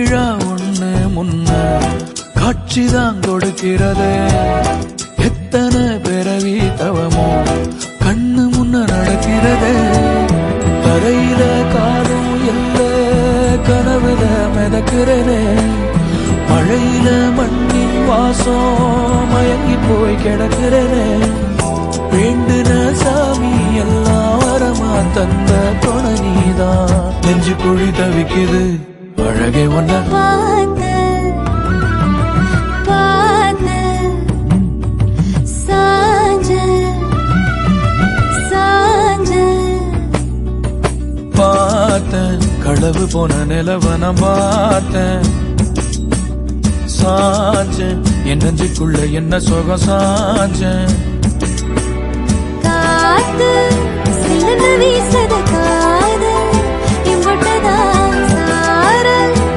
விழா ஒண்ணு முன்ன காட்சிதான் கொடுக்கிறது. எத்தனை பிறவி தவமோ கண்ணு முன்ன நடக்கிறது. தரையில காலும் எல்ல கனவுல மிதக்கிறதே. மழையில மண்ணின் வாசம் மயங்கி போய் கிடக்கிறதே. வேண்டுன சாமி எல்லாம் வரமா தந்த துணை நீதான். நெஞ்சு குழி தவிக்குது. அழகே ஒன்ன பார்த்து பார்த்து சாஞ்சு சாஞ்சு. பார்த்தேன் களவு போன நிலவ நான் பார்த்தேன். சாஞ்சேன். என் நெஞ்சுக்குள்ள என்ன சுகம் சாஞ்சேன்.